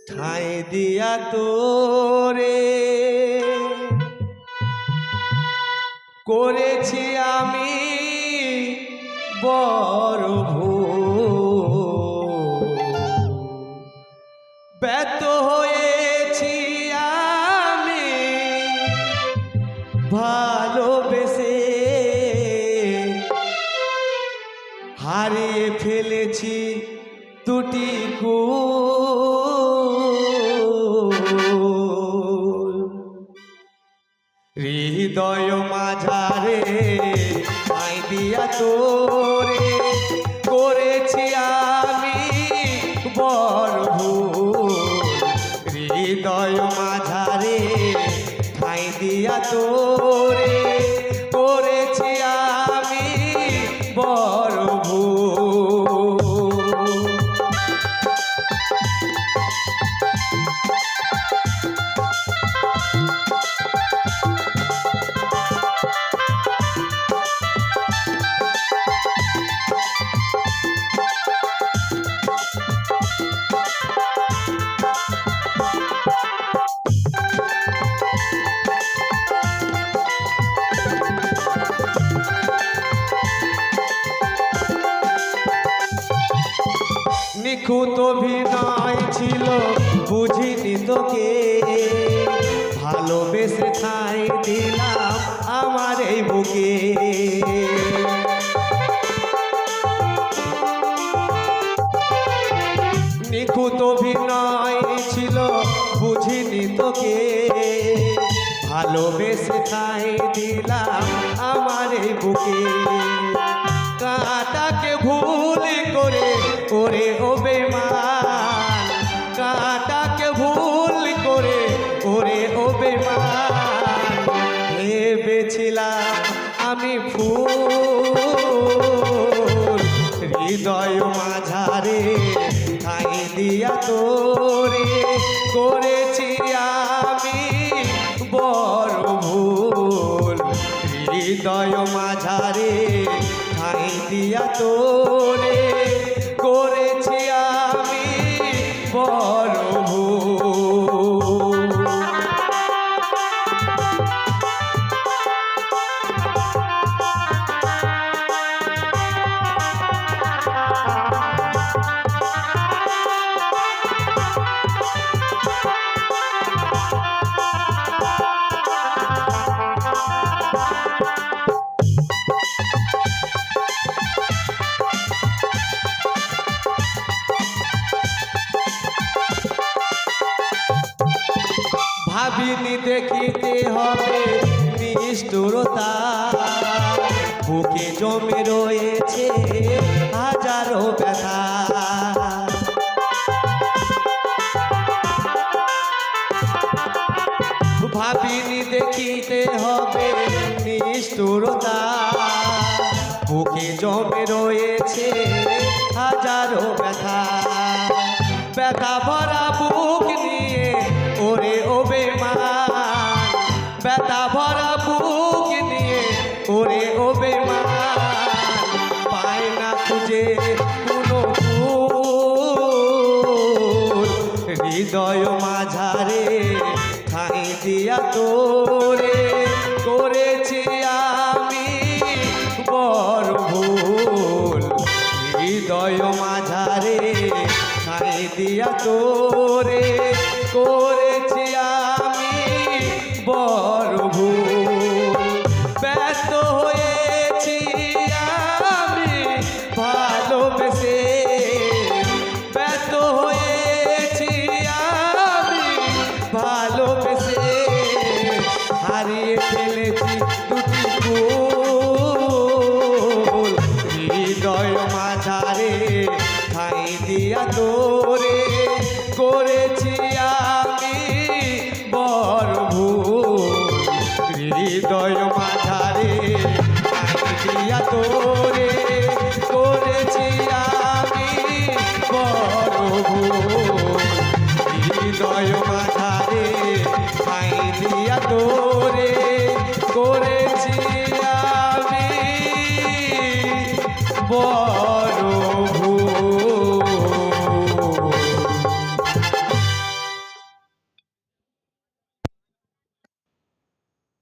ঠাঁই দিয়া তোরে করেছি আমি বড় ভুল। ব্যর্থ হয়েছি আমি ভালোবেসে হারিয়ে ফেলেছি দুটি কুল হৃদয় মাঝারে আই দিয়া তোরে, করেছি আমি বড় হৃদয় মাঝারে ঠাই দিয়া তোরে নিখুঁত অভিনয় ছিল, বুঝিনি তোকে। ভালোবেসে ঠাই দিলাম আমার এই বুকে। নিখুঁত অভিনয় ছিল, বুঝিনি তোকে। ভালোবেসে ঠাই দিলাম আমার এই বুকে। কাটাকে ভুল করে করে ও বেমান কাটাকে ভুল করে করে ও বেমান ভেবেছিলাম আমি ফুল, হৃদয় মাঝারে ঠাই দিয়া তোরে করেছি আমি বড় ভুল। হৃদয় মাঝারে ঠাই দিয়া তোরে ভাবিনি দেখিতে হবে নিষ্ঠুরতা। বুকে জমে রয়েছে হাজারো ব্যথা। ভাবিনি দেখিতে হবে নিষ্ঠুরতা বুকে জমে রয়েছে হাজারো ব্যথা। ব্যথা ভরা বুক নিয়ে ওরে ও বেমান ব্যথা ভরা বুক নিয়ে ওরে ও বেমান পায় না খুঁজে কোনো হৃদয় মাঝারে ঠাই দিয়া তোরে করেছি দিয়া তোরে করেছি আমি বড় ভুল। ব্যর্থ হয়েছি আমি ভালোবেসে। ব্যর্থ হয়েছি আমি ভালোবেসে। হারিয়ে ফেলেছি দুটি হৃদয় মাঝারে ঠাই দিয়া তোরে করেছি।